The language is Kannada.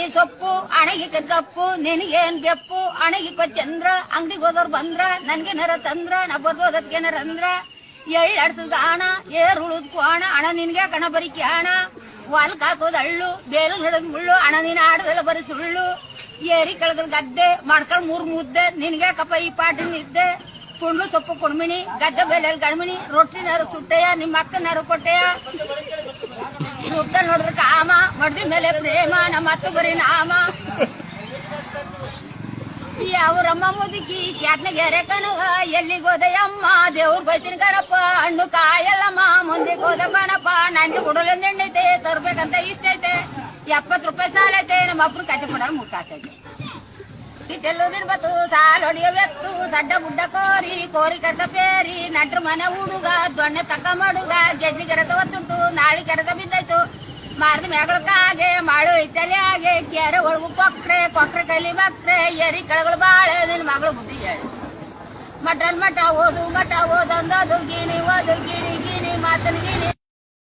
ಈ ಸೊಪ್ಪು ಅಣಗಿ ಕಪ್ಪು ನಿನಗೇನ್ ಬೆಪ್ಪು? ಅಣಗಿ ಚಂದ್ರ ಅಂಗಡಿಗೆ ಹೋದವ್ರು ಬಂದ್ರ ನನ್ಗೇನಾರ ತಂದ್ರ ನಾ ಬರ್ದೋದಕ್ಕೇನಾರ ಅಂದ್ರ ಅಡ್ಸದ ಅಣ ಏರ್ ಉಳುದ್ ಕೋಣ ಅಣ ನಿನ್ಗೆ ಕಣ ಬರಿಕೆ ಅಣ ವಾಲ್ಕ್ ಹಾಕೋದ್ ಅಳ್ಳು ಬೇಲು ನಡೆದ್ ಮುಳ್ಳು, ಅಣ ನೀನ್ ಆಡದೆಲ್ಲ ಬರಿ ಸುಳ್ಳು. ಏರಿ ಕೆಳಗಲ್ ಗದ್ದೆ ಮಾಡ್ಕೊಂಡ್ ಮೂರ್ ಮುದ್ದೆ, ನಿನ್ಗೆ ಕಪ್ಪ ಈ ಪಾಟಿ ನಿದ್ದೆ. ಕುಂಡು ಸೊಪ್ಪು ಕುಣ್ಮಿಣಿ, ಗದ್ದೆ ಬೆಲೆಯಲ್ಲಿ ಗಣ್ಮಿಣಿ ರೊಟ್ಟಿನಾರು ಸುಟ್ಟೆಯ ನಿಮ್ಮ ಅಕ್ಕನಾರು ಕೊಟ್ಟೆಯ. ರೂಪದಲ್ಲಿ ನೋಡಿದ್ರೆ ಕಾಮ, ಮಡ್ದಿ ಮೇಲೆ ಪ್ರೇಮ, ನಮ್ಮ ಹತ್ತು ಬರೀ ನಾಮ. ಯಾವ್ರಮ್ಮ ಮುದುಕಿ ಕ್ಯಾಟ್ನಗೆರೆ ಕಣವ, ಎಲ್ಲಿಗೆ ಹೋದೆಯಮ್ಮ ದೇವ್ರ ಬೈತಿನ ಕಣಪ್ಪ, ಹಣ್ಣು ಕಾಯಲ್ಲಮ್ಮ. ಮುಂದೆ ಹೋದ ಕಣಪ್ಪ ನಂಗೆ ಉಡಲೊಂದು ಎಣ್ಣೈತೆ ತರ್ಬೇಕಂತ ಇಷ್ಟ ಐತೆ ಎಪ್ಪತ್ತು ರೂಪಾಯಿ ಸಾಲ ಐತೆ ನಮ್ಮ ಅಪ್ಪನ ಕಚ್ಚೆ ಕೊಡೋರು ಮುಕ್ಕಾಸೈತೆ ತೆಲ್ಲುದಿನ ಬತ್ತು, ಸಾಲ ಹೊಡಿಯವೆತ್ತು ಸಡ್ಡ ಗುಡ್ಡ ಕೋರಿ ಕೋರಿ ಕರೆದ ಪೇರಿ ನಟ್ರ ಮನೆ ಹುಡುಗ, ದೊಣ್ಣೆ ತಕ್ಕ ಮಾಡುಗ, ಗೆಜ್ಜಿ ಕೆರೆತ ಒತ್ತುಂಟು, ನಾಳಿ ಕೆರೆತ ಬಿದ್ದಾಯ್ತು. ಮಾರದ ಮೇಗಳ ಕಾಗೆ ಮಾಡು ಇತ್ತಲೆ ಹಾಗೆ ಕೆರೆ ಒಳಗು ಕೊಕ್ರೆ ಕೊಕ್ರೆ ಕಲಿ ಬಕ್ರೆ ಎರಿ ಕೆಳಗಳು ಬಾಳೆ, ನಿನ್ ಮಗಳು ಬುದ್ಧಿ ಹೇಳಿ. ಮಟನ್ ಮಠ ಓದು, ಮಠ ಓದೊಂದದು, ಗಿಣಿ ಓದು